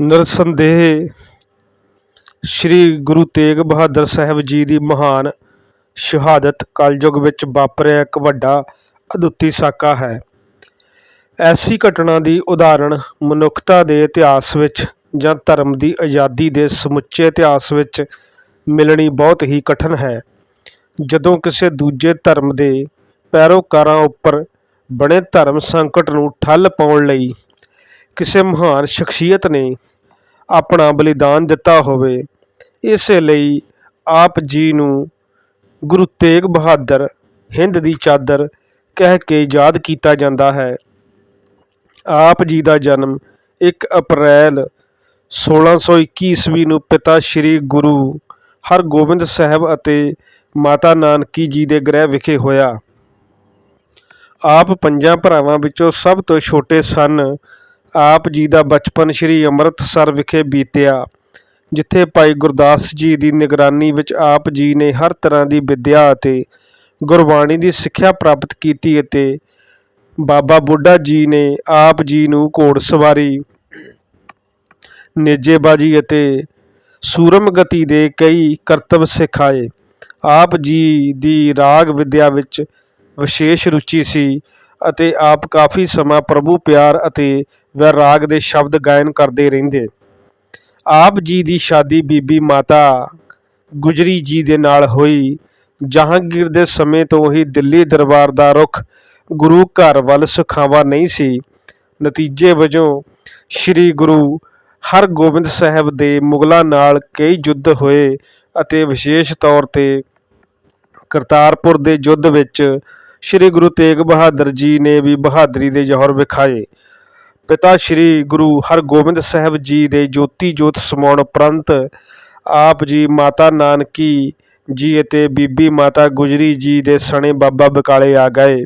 ਨਿਰਸੰਦੇਹ ਸ੍ਰੀ ਗੁਰੂ ਤੇਗ ਬਹਾਦਰ ਸਾਹਿਬ ਜੀ ਦੀ ਮਹਾਨ ਸ਼ਹਾਦਤ ਕਲਯੁਗ ਵਿੱਚ ਵਾਪਰਿਆ ਇੱਕ ਵੱਡਾ ਅਦੁੱਤੀ ਸਾਕਾ ਹੈ। ਐਸੀ ਘਟਨਾ ਦੀ ਉਦਾਹਰਣ ਮਨੁੱਖਤਾ ਦੇ ਇਤਿਹਾਸ ਵਿੱਚ ਜਾਂ ਧਰਮ ਦੀ ਆਜ਼ਾਦੀ ਦੇ ਸਮੁੱਚੇ ਇਤਿਹਾਸ ਵਿੱਚ ਮਿਲਣੀ ਬਹੁਤ ਹੀ ਕਠਿਨ ਹੈ। ਜਦੋਂ ਕਿਸੇ ਦੂਜੇ ਧਰਮ ਦੇ ਪੈਰੋਕਾਰਾਂ ਉੱਪਰ ਬਣੇ ਧਰਮ ਸੰਕਟ ਨੂੰ ਠੱਲ ਪਾਉਣ ਲਈ ਕਿਸੇ ਮਹਾਨ ਸ਼ਖਸੀਅਤ ਨੇ ਆਪਣਾ ਬਲੀਦਾਨ ਦਿੱਤਾ ਹੋਵੇ। ਇਸੇ ਲਈ ਆਪ ਜੀ ਨੂੰ ਗੁਰੂ ਤੇਗ ਬਹਾਦਰ ਹਿੰਦ ਦੀ ਚਾਦਰ ਕਹਿ ਕੇ ਯਾਦ ਕੀਤਾ ਜਾਂਦਾ ਹੈ। ਆਪ ਜੀ ਦਾ ਜਨਮ 1 ਅਪ੍ਰੈਲ 1621 ਈਸਵੀ ਨੂੰ ਪਿਤਾ ਸ੍ਰੀ ਗੁਰੂ ਹਰਗੋਬਿੰਦ ਸਾਹਿਬ ਅਤੇ ਮਾਤਾ ਨਾਨਕੀ ਜੀ ਦੇ ਗ੍ਰਹਿ ਵਿਖੇ ਹੋਇਆ। ਆਪ ਪੰਜਾਂ ਭਰਾਵਾਂ ਵਿੱਚੋਂ ਸਭ ਤੋਂ ਛੋਟੇ ਸਨ ਆਪ ਜੀ ਦਾ ਬਚਪਨ ਸ੍ਰੀ ਅੰਮ੍ਰਿਤਸਰ ਵਿਖੇ ਬੀਤਿਆ, ਜਿੱਥੇ ਭਾਈ ਗੁਰਦਾਸ ਜੀ ਦੀ ਨਿਗਰਾਨੀ ਵਿੱਚ ਆਪ ਜੀ ਨੇ ਹਰ ਤਰ੍ਹਾਂ ਦੀ ਵਿੱਦਿਆ ਅਤੇ ਗੁਰਬਾਣੀ ਦੀ ਸਿੱਖਿਆ ਪ੍ਰਾਪਤ ਕੀਤੀ ਅਤੇ ਬਾਬਾ ਬੁੱਢਾ ਜੀ ਨੇ ਆਪ ਜੀ ਨੂੰ ਘੋੜ ਸਵਾਰੀ ਨੇਜੇਬਾਜ਼ੀ ਅਤੇ ਸੂਰਮਗਤੀ ਦੇ ਕਈ ਕਰਤੱਵ ਸਿਖਾਏ। ਆਪ ਜੀ ਦੀ ਰਾਗ ਵਿਦਿਆ ਵਿੱਚ ਵਿਸ਼ੇਸ਼ ਰੁਚੀ ਸੀ ਅਤੇ ਆਪ ਕਾਫੀ ਸਮਾਂ ਪ੍ਰਭੂ ਪਿਆਰ ਅਤੇ ਵੈਰਾਗ ਦੇ ਸ਼ਬਦ ਗਾਇਨ ਕਰਦੇ ਰਹਿੰਦੇ। ਆਪ ਜੀ ਦੀ ਸ਼ਾਦੀ ਬੀਬੀ ਮਾਤਾ ਗੁਜਰੀ ਜੀ ਦੇ ਨਾਲ ਹੋਈ। ਜਹਾਂਗੀਰ ਦੇ ਸਮੇਂ ਤੋਂ ਹੀ ਦਿੱਲੀ ਦਰਬਾਰ ਦਾ ਰੁਖ ਗੁਰੂ ਘਰ ਵੱਲ ਸੁਖਾਵਾ ਨਹੀਂ ਸੀ। ਨਤੀਜੇ ਵਜੋਂ ਸ੍ਰੀ ਗੁਰੂ ਹਰਗੋਬਿੰਦ ਸਾਹਿਬ ਦੇ ਮੁਗਲਾਂ ਨਾਲ ਕਈ ਯੁੱਧ ਹੋਏ ਅਤੇ ਵਿਸ਼ੇਸ਼ ਤੌਰ ਤੇ ਕਰਤਾਰਪੁਰ ਦੇ ਯੁੱਧ ਵਿੱਚ ਸ੍ਰੀ ਗੁਰੂ ਤੇਗ ਬਹਾਦਰ ਜੀ ਨੇ ਵੀ ਬਹਾਦਰੀ ਦੇ ਜੌਹਰ ਵਿਖਾਏ। ਪਿਤਾ ਸ੍ਰੀ ਗੁਰੂ ਹਰਗੋਬਿੰਦ ਸਾਹਿਬ ਜੀ ਦੇ ਜੋਤੀ ਜੋਤ ਸਮਾਉਣ ਉਪਰੰਤ ਆਪ ਜੀ ਮਾਤਾ ਨਾਨਕੀ ਜੀ ਅਤੇ ਬੀਬੀ ਮਾਤਾ ਗੁਜਰੀ ਜੀ ਦੇ ਸਣੇ ਬਾਬਾ ਬਕਾਲੇ ਆ ਗਏ।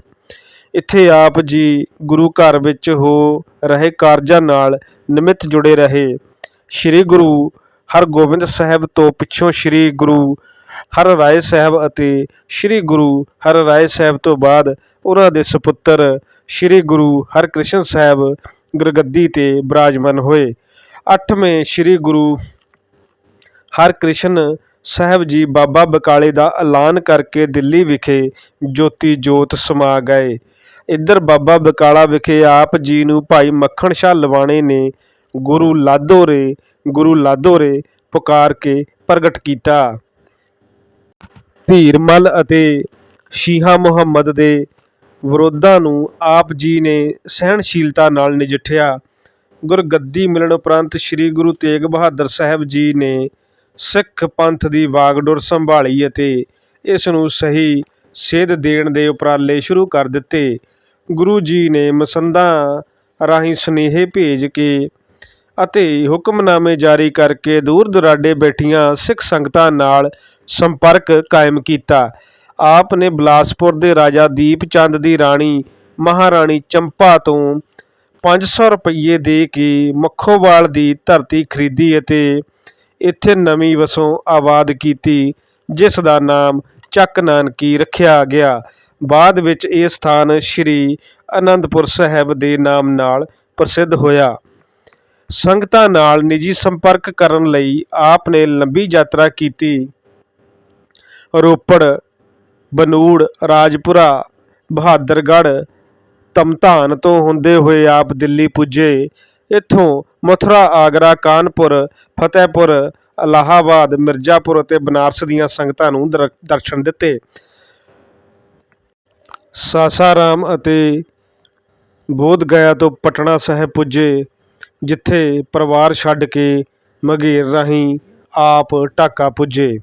ਇੱਥੇ ਆਪ ਜੀ ਗੁਰੂ ਘਰ ਵਿੱਚ ਹੋ ਰਹੇ ਕਾਰਜਾਂ ਨਾਲ ਨਿਮਿਤ ਜੁੜੇ ਰਹੇ। ਸ੍ਰੀ ਗੁਰੂ ਹਰਗੋਬਿੰਦ ਸਾਹਿਬ ਤੋਂ ਪਿੱਛੋਂ ਸ੍ਰੀ ਗੁਰੂ ਹਰ ਰਾਏ ਸਾਹਿਬ ਅਤੇ ਸ੍ਰੀ ਗੁਰੂ ਹਰ ਰਾਏ ਸਾਹਿਬ ਤੋਂ ਬਾਅਦ ਉਹਨਾਂ ਦੇ ਸੁਪੁੱਤਰ ਸ੍ਰੀ ਗੁਰੂ ਹਰਕ੍ਰਿਸ਼ਨ ਸਾਹਿਬ ਗੁਰਗੱਦੀ ਤੇ ਬਿਰਾਜਮਾਨ ਹੋਏ। ਅੱਠਵੇਂ ਸ੍ਰੀ ਗੁਰੂ ਹਰਕ੍ਰਿਸ਼ਨ ਸਾਹਿਬ ਜੀ ਬਾਬਾ ਬਕਾਲੇ ਦਾ ਐਲਾਨ ਕਰਕੇ ਦਿੱਲੀ ਵਿਖੇ ਜੋਤੀ ਜੋਤ ਸਮਾ ਗਏ। ਇੱਧਰ ਬਾਬਾ ਬਕਾਲਾ ਵਿਖੇ ਆਪ ਜੀ ਨੂੰ ਭਾਈ ਮੱਖਣ ਸ਼ਾਹ ਲਵਾਣੇ ਨੇ ਗੁਰੂ ਲਾਧੋਰੇ ਗੁਰੂ ਲਾਧੋਰੇ ਪੁਕਾਰ ਕੇ ਪ੍ਰਗਟ ਕੀਤਾ। ਧੀਰਮਲ ਅਤੇ ਸ਼ੀਹਾ ਮੁਹੰਮਦ ਦੇ ਵਿਰੋਧਾਂ ਨੂੰ ਆਪ ਜੀ ਨੇ ਸਹਿਣਸ਼ੀਲਤਾ ਨਾਲ ਨਜਿੱਠਿਆ। ਗੁਰਗੱਦੀ ਮਿਲਣ ਉਪਰੰਤ ਸ੍ਰੀ ਗੁਰੂ ਤੇਗ ਬਹਾਦਰ ਸਾਹਿਬ ਜੀ ਨੇ ਸਿੱਖ ਪੰਥ ਦੀ ਵਾਗਡੋਰ ਸੰਭਾਲੀ ਅਤੇ ਇਸ ਨੂੰ ਸਹੀ ਸੇਧ ਦੇਣ ਦੇ ਉਪਰਾਲੇ ਸ਼ੁਰੂ ਕਰ ਦਿੱਤੇ। ਗੁਰੂ ਜੀ ਨੇ ਮਸੰਦਾਂ ਰਾਹੀਂ ਸੁਨੇਹੇ ਭੇਜ ਕੇ ਅਤੇ ਹੁਕਮਨਾਮੇ ਜਾਰੀ ਕਰਕੇ ਦੂਰ ਦੁਰਾਡੇ ਬੈਠੀਆਂ ਸਿੱਖ ਸੰਗਤਾਂ ਨਾਲ ਸੰਪਰਕ ਕਾਇਮ ਕੀਤਾ। ਆਪ ਨੇ ਬਿਲਾਸਪੁਰ ਦੇ ਰਾਜਾ ਦੀਪ ਚੰਦ ਦੀ ਰਾਣੀ, ਮਹਾਰਾਣੀ ਚੰਪਾ ਤੋਂ 500 ਰੁਪਏ ਦੇ ਕੇ ਮੱਖੋਵਾਲ ਦੀ ਧਰਤੀ ਖਰੀਦੀ ਅਤੇ ਇੱਥੇ ਨਵੀਂ ਵਸੋਂ ਆਬਾਦ ਕੀਤੀ, ਜਿਸ ਦਾ ਨਾਮ ਚੱਕ ਨਾਨਕੀ ਰੱਖਿਆ ਗਿਆ। ਬਾਅਦ ਵਿੱਚ ਇਹ ਸਥਾਨ ਸ੍ਰੀ ਅਨੰਦਪੁਰ ਸਾਹਿਬ ਦੇ ਨਾਮ ਨਾਲ ਪ੍ਰਸਿੱਧ ਹੋਇਆ। ਸੰਗਤਾਂ ਨਾਲ ਨਿੱਜੀ ਸੰਪਰਕ ਕਰਨ ਲਈ ਆਪ ਨੇ ਲੰਬੀ ਯਾਤਰਾ ਕੀਤੀ। ਰੋਪੜ ਬਨੂੜ, ਰਾਜਪੁਰਾ, ਬਹਾਦਰਗੜ੍ਹ ਤਮਤਾਨ ਤੋਂ ਹੁੰਦੇ ਹੋਏ ਆਪ ਦਿੱਲੀ ਪੁੱਜੇ। ਇੱਥੋਂ ਮਥੁਰਾ, ਆਗਰਾ, ਕਾਨਪੁਰ, ਫਤਿਹਪੁਰ, ਅਲਾਹਾਬਾਦ, ਮਿਰਜ਼ਾਪੁਰ ਅਤੇ ਬਨਾਰਸ ਦੀਆਂ ਸੰਗਤਾਂ ਨੂੰ ਦਰ- ਦਰਸ਼ਨ ਦਿੱਤੇ। ਸਾਸਾਰਾਮ ਅਤੇ ਬੋਧ ਗਇਆ ਤੋਂ ਪਟਨਾ ਸਾਹਿਬ ਪੁੱਜੇ, ਜਿੱਥੇ ਪਰਿਵਾਰ ਛੱਡ ਕੇ ਮਘੇਰ ਰਾਹੀਂ ਆਪ ਢਾਕਾ ਪੁੱਜੇ।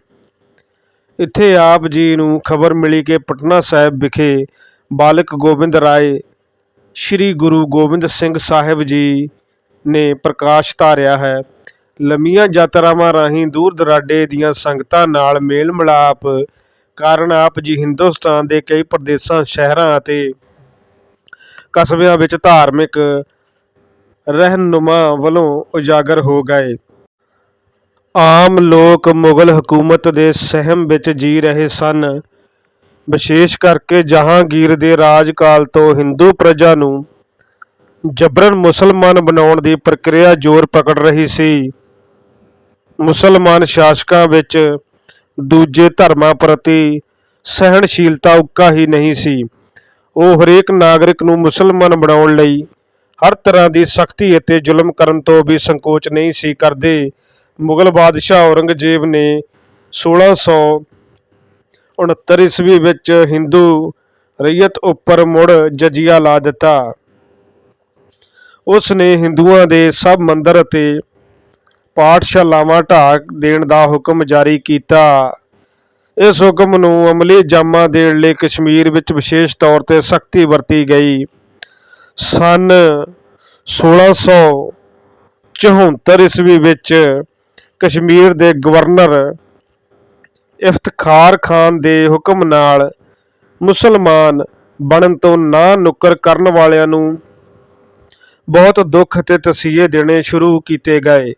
ਇੱਥੇ ਆਪ ਜੀ ਨੂੰ ਖਬਰ ਮਿਲੀ ਕਿ ਪਟਨਾ ਸਾਹਿਬ ਵਿਖੇ ਬਾਲਕ ਗੋਬਿੰਦ ਰਾਏ, ਸ੍ਰੀ ਗੁਰੂ ਗੋਬਿੰਦ ਸਿੰਘ ਸਾਹਿਬ ਜੀ ਨੇ ਪ੍ਰਕਾਸ਼ ਧਾਰਿਆ ਹੈ। ਲੰਮੀਆਂ ਯਾਤਰਾਵਾਂ ਰਾਹੀਂ ਦੂਰ ਦਰਾਡੇ ਦੀਆਂ ਸੰਗਤਾਂ ਨਾਲ ਮੇਲ ਮਿਲਾਪ ਕਾਰਨ ਆਪ ਜੀ ਹਿੰਦੁਸਤਾਨ ਦੇ ਕਈ ਪ੍ਰਦੇਸ਼ਾਂ, ਸ਼ਹਿਰਾਂ ਅਤੇ ਕਸਬਿਆਂ ਵਿੱਚ ਧਾਰਮਿਕ ਰਹਿਨੁਮਾ ਵੱਲੋਂ ਉਜਾਗਰ ਹੋ ਗਏ। ਆਮ ਲੋਕ ਮੁਗਲ ਹਕੂਮਤ ਦੇ ਸਹਿਮ ਵਿੱਚ ਜੀ ਰਹੇ ਸਨ। ਵਿਸ਼ੇਸ਼ ਕਰਕੇ ਜਹਾਂਗੀਰ ਦੇ ਰਾਜ ਕਾਲ ਤੋਂ ਹਿੰਦੂ ਪ੍ਰਜਾ ਨੂੰ ਜਬਰਨ ਮੁਸਲਮਾਨ ਬਣਾਉਣ ਦੀ ਪ੍ਰਕਿਰਿਆ ਜ਼ੋਰ ਪਕੜ ਰਹੀ ਸੀ। ਮੁਸਲਮਾਨ ਸ਼ਾਸਕਾਂ ਵਿੱਚ ਦੂਜੇ ਧਰਮਾਂ ਪ੍ਰਤੀ ਸਹਿਣਸ਼ੀਲਤਾ ਉੱਕਾ ਹੀ ਨਹੀਂ ਸੀ। ਉਹ ਹਰੇਕ ਨਾਗਰਿਕ ਨੂੰ ਮੁਸਲਮਾਨ ਬਣਾਉਣ ਲਈ ਹਰ ਤਰ੍ਹਾਂ ਦੀ ਸਖਤੀ ਅਤੇ ਜ਼ੁਲਮ ਕਰਨ ਤੋਂ ਵੀ ਸੰਕੋਚ ਨਹੀਂ ਸੀ ਕਰਦੇ। ਮੁਗਲ ਬਾਦਸ਼ਾਹ ਔਰੰਗਜ਼ੇਬ ਨੇ 1669 ਈਸਵੀ ਵਿੱਚ ਹਿੰਦੂ ਰਈਅਤ ਉੱਪਰ ਮੁੜ ਜਜ਼ੀਆ ਲਾ ਦਿੱਤਾ। ਉਸ ਨੇ ਹਿੰਦੂਆਂ ਦੇ ਸਭ ਮੰਦਰ ਅਤੇ ਪਾਠਸ਼ਾਲਾਵਾਂ ਢਾਹ ਦੇਣ ਦਾ ਹੁਕਮ ਜਾਰੀ ਕੀਤਾ। ਇਸ ਹੁਕਮ ਨੂੰ ਅਮਲੀ ਜਾਮਾ ਦੇਣ ਲਈ ਕਸ਼ਮੀਰ ਵਿੱਚ ਵਿਸ਼ੇਸ਼ ਤੌਰ ਤੇ ਸਖਤੀ ਵਰਤੀ ਗਈ। ਸਨ 1674 ਈਸਵੀ ਵਿੱਚ ਕਸ਼ਮੀਰ ਦੇ ਗਵਰਨਰ ਇਫਤਖਾਰ ਖਾਨ ਦੇ ਹੁਕਮ ਨਾਲ ਮੁਸਲਮਾਨ ਬਣਨ ਤੋਂ ਨਾ ਨੁੱਕਰ ਕਰਨ ਵਾਲਿਆਂ ਨੂੰ ਬਹੁਤ ਦੁੱਖ ਅਤੇ ਤਸੀਹੇ ਦੇਣੇ ਸ਼ੁਰੂ ਕੀਤੇ ਗਏ।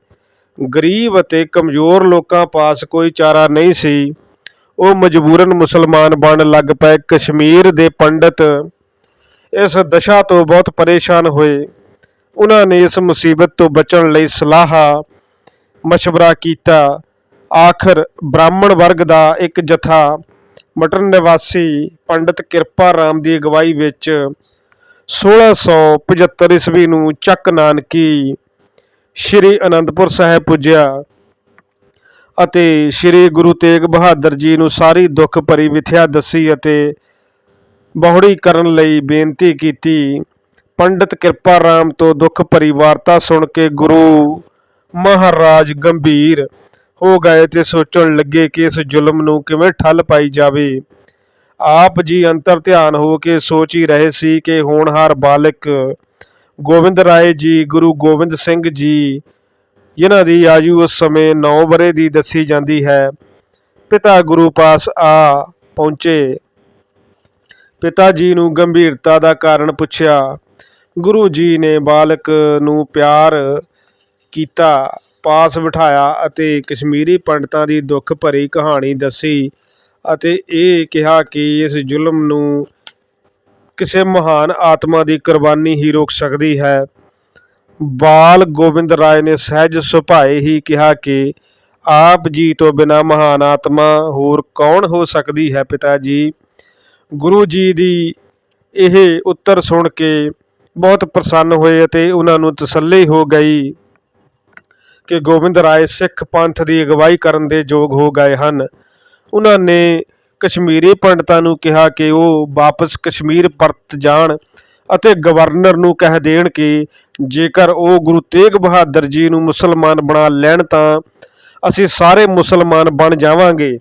ਗਰੀਬ ਅਤੇ ਕਮਜ਼ੋਰ ਲੋਕਾਂ ਪਾਸ ਕੋਈ ਚਾਰਾ ਨਹੀਂ ਸੀ। ਉਹ ਮਜਬੂਰਨ ਮੁਸਲਮਾਨ ਬਣਨ ਲੱਗ ਪਏ। ਕਸ਼ਮੀਰ ਦੇ ਪੰਡਤ ਇਸ ਦਸ਼ਾ ਤੋਂ ਬਹੁਤ ਪਰੇਸ਼ਾਨ ਹੋਏ। ਉਹਨਾਂ ਨੇ ਇਸ ਮੁਸੀਬਤ ਤੋਂ ਬਚਣ ਲਈ ਸਲਾਹ ਮਸ਼ਵਰਾ ਕੀਤਾ। ਆਖਰ ਬ੍ਰਾਹਮਣ ਵਰਗ ਦਾ ਇੱਕ ਜਥਾ। ਮਟਨ ਨਿਵਾਸੀ ਪੰਡਿਤ ਕਿਰਪਾ ਰਾਮ ਦੀ ਅਗਵਾਈ ਵਿੱਚ 1675 ਈਸਵੀ ਨੂੰ ਚੱਕ ਨਾਨਕੀ ਸ਼੍ਰੀ ਅਨੰਦਪੁਰ ਸਾਹਿਬ ਪੁੱਜਿਆ ਅਤੇ ਸ਼੍ਰੀ ਗੁਰੂ ਤੇਗ ਬਹਾਦਰ ਜੀ ਨੂੰ ਸਾਰੀ ਦੁੱਖ ਭਰੀ ਵਿਥਿਆ ਦੱਸੀ ਅਤੇ ਬਹੁੜੀ ਕਰਨ ਲਈ ਬੇਨਤੀ ਕੀਤੀ। ਪੰਡਿਤ ਕਿਰਪਾ ਰਾਮ ਤੋਂ ਦੁੱਖ ਭਰੀ ਵਾਰਤਾ ਸੁਣ ਕੇ ਗੁਰੂ ਮਹਾਰਾਜ ਗੰਭੀਰ ਹੋ ਗਏ ਤੇ ਸੋਚਣ ਲੱਗੇ ਕਿ ਇਸ ਜ਼ੁਲਮ ਨੂੰ ਕਿਵੇਂ ਠੱਲ ਪਾਈ ਜਾਵੇ। ਆਪ ਜੀ ਅੰਤਰ ਧਿਆਨ ਹੋ ਕੇ ਸੋਚ ਹੀ ਰਹੇ ਸੀ ਕਿ ਹੋਣਹਾਰ ਬਾਲਕ ਗੋਬਿੰਦ ਰਾਏ ਜੀ, ਗੁਰੂ ਗੋਬਿੰਦ ਸਿੰਘ ਜੀ, ਜਿਨ੍ਹਾਂ ਦੀ ਆਯੂ ਉਸ ਸਮੇਂ 9 ਵਰੇ ਦੀ ਦੱਸੀ ਜਾਂਦੀ ਹੈ, ਪਿਤਾ ਗੁਰੂ ਪਾਸ ਆ ਪਹੁੰਚੇ। ਪਿਤਾ ਜੀ ਨੂੰ ਗੰਭੀਰਤਾ ਦਾ ਕਾਰਨ ਪੁੱਛਿਆ। ਗੁਰੂ ਜੀ ਨੇ ਬਾਲਕ ਨੂੰ ਪਿਆਰ ਕੀਤਾ, ਪਾਸ ਬਿਠਾਇਆ ਅਤੇ ਕਸ਼ਮੀਰੀ ਪੰਡਤਾਂ ਦੀ ਦੁੱਖ ਭਰੀ ਕਹਾਣੀ ਦੱਸੀ ਅਤੇ ਇਹ ਕਿਹਾ ਕਿ ਇਸ ਜ਼ੁਲਮ ਨੂੰ ਕਿਸੇ ਮਹਾਨ ਆਤਮਾ ਦੀ ਕੁਰਬਾਨੀ ਹੀ ਰੋਕ ਸਕਦੀ ਹੈ। ਬਾਲ ਗੋਬਿੰਦ ਰਾਏ ਨੇ ਸਹਿਜ ਸੁਭਾਏ ਹੀ ਕਿਹਾ ਕਿ ਆਪ ਜੀ ਤੋਂ ਬਿਨਾ ਮਹਾਨ ਆਤਮਾ ਹੋਰ ਕੌਣ ਹੋ ਸਕਦੀ ਹੈ ਪਿਤਾ ਜੀ? ਗੁਰੂ ਜੀ ਦੀ ਇਹ ਉੱਤਰ ਸੁਣ ਕੇ ਬਹੁਤ ਪ੍ਰਸੰਨ ਹੋਏ ਅਤੇ ਉਹਨਾਂ ਨੂੰ ਤਸੱਲੀ ਹੋ ਗਈ। ਕਿ ਗੋਬਿੰਦ ਰਾਏ ਸਿੱਖ ਪੰਥ ਦੀ ਅਗਵਾਈ ਕਰਨ ਦੇ ਯੋਗ ਹੋ ਗਏ ਹਨ। ਉਹਨਾਂ ਨੇ ਕਸ਼ਮੀਰੀ ਪੰਡਤਾਂ ਨੂੰ ਕਿਹਾ ਕਿ ਉਹ ਵਾਪਸ ਕਸ਼ਮੀਰ ਪਰਤ ਜਾਣ ਅਤੇ ਗਵਰਨਰ ਨੂੰ ਕਹਿ ਦੇਣ ਕਿ ਜੇਕਰ ਉਹ ਗੁਰੂ ਤੇਗ ਬਹਾਦਰ ਜੀ ਨੂੰ ਮੁਸਲਮਾਨ ਬਣਾ ਲੈਣ ਤਾਂ ਅਸੀਂ ਸਾਰੇ ਮੁਸਲਮਾਨ ਬਣ ਜਾਵਾਂਗੇ।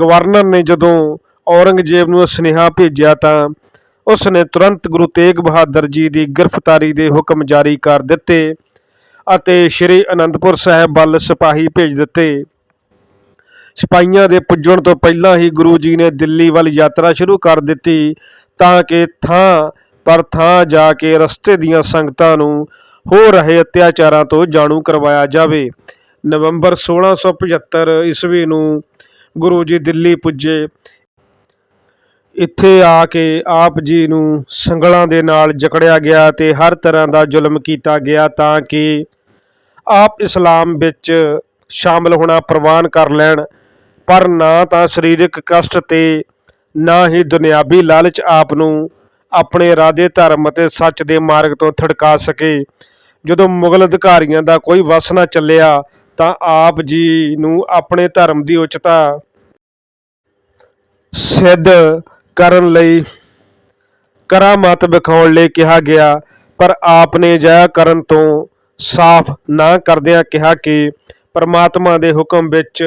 ਗਵਰਨਰ ਨੇ ਜਦੋਂ ਔਰੰਗਜ਼ੇਬ ਨੂੰ ਸੁਨੇਹਾ ਭੇਜਿਆ ਤਾਂ ਉਸ ਨੇ ਤੁਰੰਤ ਗੁਰੂ ਤੇਗ ਬਹਾਦਰ ਜੀ ਦੀ ਗ੍ਰਿਫਤਾਰੀ ਦੇ ਹੁਕਮ ਜਾਰੀ ਕਰ ਦਿੱਤੇ। ਅਤੇ ਸ੍ਰੀ ਅਨੰਦਪੁਰ ਸਾਹਿਬ ਵੱਲ ਸਿਪਾਹੀ ਭੇਜ ਦਿੱਤੇ। ਸਿਪਾਹੀਆਂ ਦੇ ਪੁੱਜਣ ਤੋਂ ਪਹਿਲਾਂ ਹੀ ਗੁਰੂ ਜੀ ਨੇ ਦਿੱਲੀ ਵੱਲ ਯਾਤਰਾ ਸ਼ੁਰੂ ਕਰ ਦਿੱਤੀ ਤਾਂ ਕਿ ਥਾਂ ਪਰ ਥਾਂ ਜਾ ਕੇ ਰਸਤੇ ਦੀਆਂ ਸੰਗਤਾਂ ਨੂੰ ਹੋ ਰਹੇ ਅਤਿਆਚਾਰਾਂ ਤੋਂ ਜਾਣੂ ਕਰਵਾਇਆ ਜਾਵੇ। ਨਵੰਬਰ 1675 ਈਸਵੀ ਨੂੰ ਗੁਰੂ ਜੀ ਦਿੱਲੀ ਪੁੱਜੇ। ਇੱਥੇ ਆ ਕੇ ਆਪ ਜੀ ਨੂੰ ਸੰਗਲਾਂ ਦੇ ਨਾਲ ਜਕੜਿਆ ਗਿਆ ਤੇ ਹਰ ਤਰ੍ਹਾਂ ਦਾ ਜ਼ੁਲਮ ਕੀਤਾ ਗਿਆ ਤਾਂ ਕਿ ਆਪ ਇਸਲਾਮ ਵਿੱਚ ਸ਼ਾਮਲ ਹੋਣਾ ਪ੍ਰਵਾਨ ਕਰ ਲੈਣ, ਪਰ ਨਾ ਤਾਂ ਸਰੀਰਕ ਕਸ਼ਟ ਤੇ, ਨਾ ਹੀ ਦੁਨਿਆਵੀ ਲਾਲਚ ਆਪ ਨੂੰ ਆਪਣੇ ਇਰਾਦੇ ਧਰਮ ਅਤੇ ਸੱਚ ਦੇ ਮਾਰਗ ਤੋਂ ਥੜਕਾ ਸਕੇ। ਜਦੋਂ ਮੁਗਲ ਅਧਿਕਾਰੀਆਂ ਦਾ ਕੋਈ ਵਸ ਨਾ ਚੱਲਿਆ, ਤਾਂ ਆਪ ਜੀ ਨੂੰ ਆਪਣੇ ਧਰਮ ਦੀ ਉਚਤਾ ਸਿੱਧ ਕਰਨ ਲਈ ਕਰਾਮਾਤ ਵਿਖਾਉਣ ਲਈ ਕਿਹਾ ਗਿਆ, ਪਰ ਆਪ ਨੇ ਅਜਿਹਾ ਕਰਨ ਤੋਂ ਸਾਫ਼ ਨਾ ਕਰਦਿਆਂ ਕਿਹਾ ਕਿ ਪਰਮਾਤਮਾ ਦੇ ਹੁਕਮ ਵਿੱਚ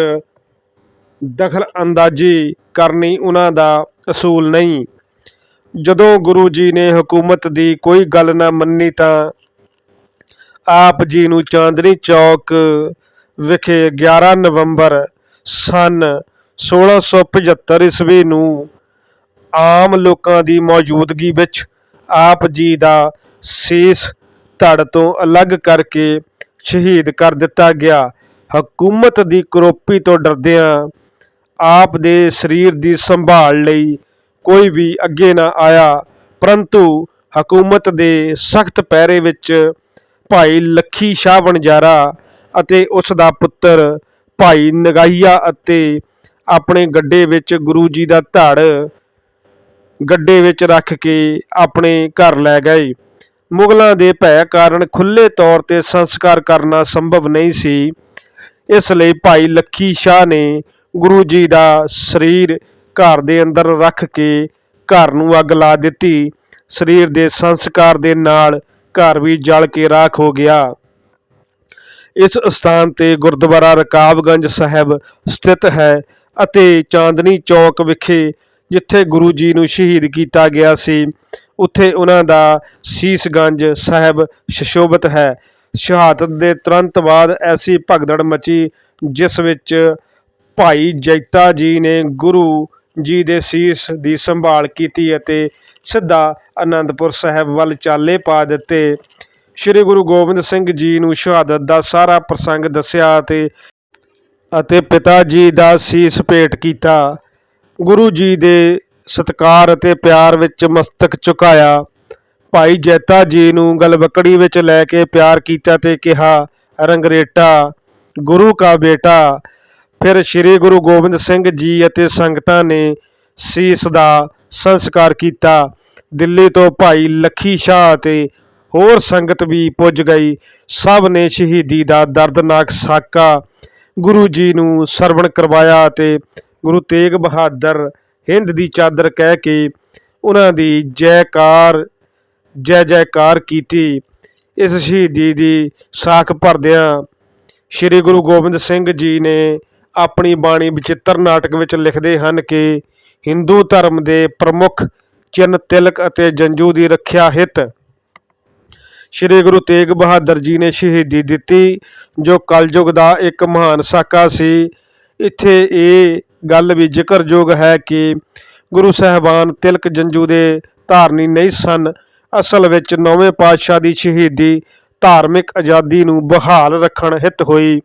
ਦਖਲ ਅੰਦਾਜ਼ੀ ਕਰਨੀ ਉਹਨਾਂ ਦਾ ਅਸੂਲ ਨਹੀਂ। ਜਦੋਂ ਗੁਰੂ ਜੀ ਨੇ ਹਕੂਮਤ ਦੀ ਕੋਈ ਗੱਲ ਨਾ ਮੰਨੀ ਤਾਂ ਆਪ ਜੀ ਨੂੰ ਚਾਂਦਨੀ ਚੌਕ ਵਿਖੇ 11 ਨਵੰਬਰ ਸਨ 1675 ਈਸਵੀ ਨੂੰ ਆਮ ਲੋਕਾਂ ਦੀ ਮੌਜੂਦਗੀ ਵਿੱਚ ਆਪ ਜੀ ਦਾ ਸੀਸ ਧੜ ਤੋਂ ਅਲੱਗ ਕਰਕੇ ਸ਼ਹੀਦ ਕਰ ਦਿੱਤਾ ਗਿਆ। ਹਕੂਮਤ ਦੀ ਕਰੋਪੀ ਤੋਂ ਡਰਦਿਆਂ ਆਪ ਦੇ ਸਰੀਰ ਦੀ ਸੰਭਾਲ ਲਈ ਕੋਈ ਵੀ ਅੱਗੇ ਨਾ ਆਇਆ। ਪਰੰਤੂ ਹਕੂਮਤ ਦੇ ਸਖਤ ਪਹਿਰੇ ਵਿੱਚ ਭਾਈ ਲੱਖੀ ਸ਼ਾਹ ਵਣਜਾਰਾ ਅਤੇ ਉਸ ਦਾ ਪੁੱਤਰ ਭਾਈ ਨਗਾਈਆ ਅਤੇ ਆਪਣੇ ਗੱਡੇ ਵਿੱਚ ਗੁਰੂ ਜੀ ਦਾ ਧੜ, ਗੱਡੇ ਵਿੱਚ ਰੱਖ ਕੇ ਆਪਣੇ ਘਰ ਲੈ ਗਏ। ਮੁਗਲਾਂ ਦੇ ਭੈ ਕਾਰਨ ਖੁੱਲੇ ਤੌਰ ਤੇ ਸੰਸਕਾਰ ਕਰਨਾ ਸੰਭਵ ਨਹੀਂ ਸੀ। ਇਸ ਲਈ ਭਾਈ ਲੱਖੀ ਸ਼ਾਹ ਨੇ ਗੁਰੂ ਜੀ ਦਾ ਸਰੀਰ ਘਰ ਦੇ ਅੰਦਰ ਰੱਖ ਕੇ ਘਰ ਨੂੰ ਅੱਗ ਲਾ ਦਿੱਤੀ। ਸਰੀਰ ਦੇ ਸੰਸਕਾਰ ਦੇ ਨਾਲ ਘਰ ਵੀ ਜਲ ਕੇ ਰਾਖ ਹੋ ਗਿਆ। ਇਸ ਸਥਾਨ ਤੇ ਗੁਰਦੁਆਰਾ ਰਕਾਬਗੰਜ ਸਾਹਿਬ ਸਥਿਤ ਹੈ ਅਤੇ ਚਾਂਦਨੀ ਚੌਕ ਵਿਖੇ ਜਿੱਥੇ ਗੁਰੂ ਜੀ ਨੂੰ ਸ਼ਹੀਦ ਕੀਤਾ ਗਿਆ ਸੀ, ਉੱਥੇ ਉਹਨਾਂ ਦਾ ਸੀਸਗੰਜ ਸਾਹਿਬ ਸ਼ਸ਼ੋਭਿਤ ਹੈ। ਸ਼ਹਾਦਤ ਦੇ ਤੁਰੰਤ ਬਾਅਦ ਐਸੀ ਭਗਦੜ ਮਚੀ, ਜਿਸ ਵਿੱਚ ਭਾਈ ਜੈਤਾ ਜੀ ਨੇ ਗੁਰੂ ਜੀ ਦੇ ਸੀਸ ਦੀ ਸੰਭਾਲ ਕੀਤੀ ਅਤੇ ਸਿੱਧਾ ਅਨੰਦਪੁਰ ਸਾਹਿਬ ਵੱਲ ਚਾਲੇ ਪਾ ਦਿੱਤੇ। ਸ੍ਰੀ ਗੁਰੂ ਗੋਬਿੰਦ ਸਿੰਘ ਜੀ ਨੂੰ ਸ਼ਹਾਦਤ ਦਾ ਸਾਰਾ ਪ੍ਰਸੰਗ ਦੱਸਿਆ ਅਤੇ ਅਤੇ ਪਿਤਾ ਜੀ ਦਾ ਸੀਸ ਭੇਟ ਕੀਤਾ। ਗੁਰੂ ਜੀ ਦੇ ਸਤਿਕਾਰ ਅਤੇ ਪਿਆਰ ਵਿੱਚ ਮਸਤਕ ਝੁਕਾਇਆ। ਭਾਈ ਜੈਤਾ ਜੀ ਨੂੰ ਗਲਵਕੜੀ ਵਿੱਚ ਲੈ ਕੇ ਪਿਆਰ ਕੀਤਾ ਤੇ ਕਿਹਾ, ਰੰਗਰੇਟਾ, ਗੁਰੂ ਕਾ ਬੇਟਾ। ਫਿਰ ਸ੍ਰੀ ਗੁਰੂ ਗੋਬਿੰਦ ਸਿੰਘ ਜੀ ਅਤੇ ਸੰਗਤਾਂ ਨੇ ਸੀਸ ਦਾ ਸੰਸਕਾਰ ਕੀਤਾ। ਦਿੱਲੀ ਤੋਂ ਭਾਈ ਲੱਖੀ ਸ਼ਾਹ ਅਤੇ ਹੋਰ ਸੰਗਤ ਵੀ ਪੁੱਜ ਗਈ। ਸਭ ਨੇ ਸ਼ਹੀਦੀ ਦਾ ਦਰਦਨਾਕ ਸਾਕਾ ਗੁਰੂ ਜੀ ਨੂੰ ਸਰਵਣ ਕਰਵਾਇਆ ਅਤੇ ਗੁਰੂ ਤੇਗ ਬਹਾਦਰ ਹਿੰਦ ਦੀ ਚਾਦਰ ਕਹਿ ਕੇ ਉਹਨਾਂ ਦੀ ਜੈਕਾਰ, ਜੈ ਜੈਕਾਰ ਕੀਤੀ। ਇਸ ਸ਼ਹੀਦੀ ਦੀ ਸਾਖ ਭਰਦਿਆਂ ਸ੍ਰੀ ਗੁਰੂ ਗੋਬਿੰਦ ਸਿੰਘ ਜੀ ਨੇ ਆਪਣੀ ਬਾਣੀ ਵਿਚਿੱਤਰ ਨਾਟਕ ਵਿੱਚ ਲਿਖਦੇ ਹਨ ਕਿ ਹਿੰਦੂ ਧਰਮ ਦੇ ਪ੍ਰਮੁੱਖ ਚਿੰਨ ਤਿਲਕ ਅਤੇ ਜੰਜੂ ਦੀ ਰੱਖਿਆ ਹਿੱਤ। ਸ੍ਰੀ ਗੁਰੂ ਤੇਗ ਬਹਾਦਰ ਜੀ ਨੇ ਸ਼ਹੀਦੀ ਦਿੱਤੀ, ਜੋ ਕਲਯੁਗ ਦਾ ਇੱਕ ਮਹਾਨ ਸਾਕਾ ਸੀ। ਇੱਥੇ ਇਹ ਗੱਲ ਵੀ ਜ਼ਿਕਰਯੋਗ ਹੈ ਕਿ ਗੁਰੂ ਸਾਹਿਬਾਨ ਤਿਲਕ ਜੰਜੂ ਦੇ ਧਾਰਨੀ ਨਹੀਂ ਸਨ। ਅਸਲ ਵਿੱਚ ਨੌਵੇਂ ਪਾਤਸ਼ਾਹ ਦੀ ਸ਼ਹੀਦੀ ਧਾਰਮਿਕ ਆਜ਼ਾਦੀ ਨੂੰ ਬਹਾਲ ਰੱਖਣ ਹਿੱਤ ਹੋਈ।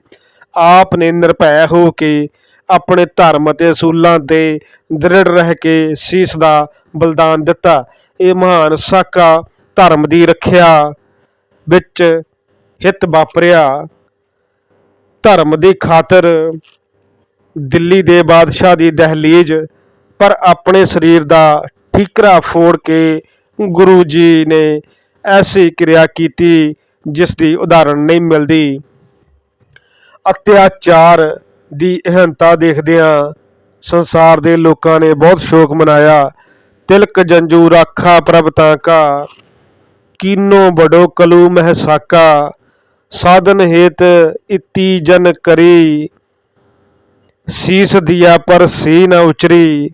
ਆਪ ਨੇ ਨਿਰਭੈ ਹੋ ਕੇ ਆਪਣੇ ਧਰਮ ਅਤੇ ਅਸੂਲਾਂ ਤੇ ਦ੍ਰਿੜ ਰਹਿ ਕੇ ਸੀਸ ਦਾ ਬਲਿਦਾਨ ਦਿੱਤਾ। ਇਹ ਮਹਾਨ ਸਾਕਾ ਧਰਮ ਦੀ ਰੱਖਿਆ ਵਿੱਚ ਹਿੱਤ ਵਾਪਰਿਆ। ਧਰਮ ਦੀ ਖਾਤਰ ਦਿੱਲੀ ਦੇ ਬਾਦਸ਼ਾਹ ਦੀ ਦਹਲੀਜ਼ ਪਰ ਆਪਣੇ ਸਰੀਰ ਦਾ ਠੀਕਰਾ ਫੋੜ ਕੇ ਗੁਰੂ ਜੀ ਨੇ ਐਸੀ ਕਿਰਿਆ ਕੀਤੀ ਜਿਸ ਦੀ ਉਦਾਹਰਣ ਨਹੀਂ ਮਿਲਦੀ। ਅਤਿਆਚਾਰ ਦੀ ਅਹੰਤਾ ਦੇਖਦਿਆਂ ਸੰਸਾਰ ਦੇ ਲੋਕਾਂ ਨੇ ਬਹੁਤ ਸ਼ੋਕ ਮਨਾਇਆ। ਤਿਲਕ ਜੰਜੂ ਰਾਖਾ ਪ੍ਰਭ ਤਾਂ ਕਾ, ਕੀਨੋ ਬੜੋ ਕਲੂ ਮਹਿਸਾਕਾ ਸਾਧਨ ਹੇਤ ਇਤੀ ਜਨ ਕਰੀ ਸੀਸ ਦਿਆ ਪਰ ਸੀ ਨਾ ਉਚਰੀ।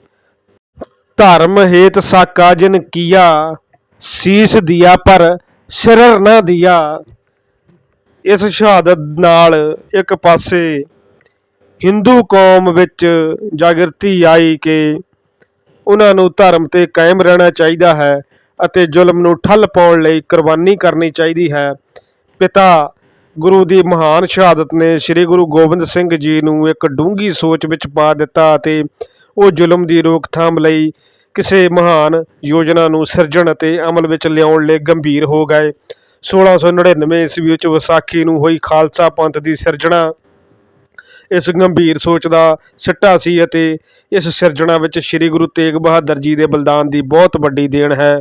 ਧਰਮ ਹੇਤ ਸਾਕਾ ਜਿਨ ਕੀਆ, ਸੀਸ ਦਿਆ ਪਰ ਸਿਰਰ ਨਾ ਦਿਆ। ਇਸ ਸ਼ਹਾਦਤ ਨਾਲ ਇੱਕ ਪਾਸੇ ਹਿੰਦੂ ਕੌਮ ਵਿੱਚ ਜਾਗਰਤੀ ਆਈ ਕਿ ਉਹਨਾਂ ਨੂੰ ਧਰਮ ਤੇ ਕਾਇਮ ਰਹਿਣਾ ਚਾਹੀਦਾ ਹੈ ਅਤੇ ਜ਼ੁਲਮ ਨੂੰ ਠੱਲ ਪਾਉਣ ਲਈ ਕੁਰਬਾਨੀ ਕਰਨੀ ਚਾਹੀਦੀ ਹੈ। ਪਿਤਾ ਗੁਰੂ ਦੀ ਮਹਾਨ ਸ਼ਹਾਦਤ ਨੇ ਸ੍ਰੀ ਗੁਰੂ ਗੋਬਿੰਦ ਸਿੰਘ ਜੀ ਨੂੰ ਇੱਕ ਡੂੰਘੀ ਸੋਚ ਵਿੱਚ ਪਾ ਦਿੱਤਾ ਅਤੇ ਉਹ ਜ਼ੁਲਮ ਦੀ ਰੋਕਥਾਮ ਲਈ ਕਿਸੇ ਮਹਾਨ ਯੋਜਨਾ ਨੂੰ ਸਿਰਜਣ ਅਤੇ ਅਮਲ ਵਿੱਚ ਲਿਆਉਣ ਲਈ ਗੰਭੀਰ ਹੋ ਗਏ। 1699 ਈਸਵੀ ਵਿੱਚ ਵਿਸਾਖੀ ਨੂੰ ਹੋਈ ਖਾਲਸਾ ਪੰਥ ਦੀ ਸਿਰਜਣਾ। ਇਸ ਗੰਭੀਰ ਸੋਚ ਦਾ ਸਿੱਟਾ ਸੀ ਅਤੇ ਇਸ ਸਿਰਜਣਾ ਵਿੱਚ ਸ੍ਰੀ ਗੁਰੂ ਤੇਗ ਬਹਾਦਰ ਜੀ ਦੇ ਬਲਿਦਾਨ ਦੀ ਬਹੁਤ ਵੱਡੀ ਦੇਣ ਹੈ।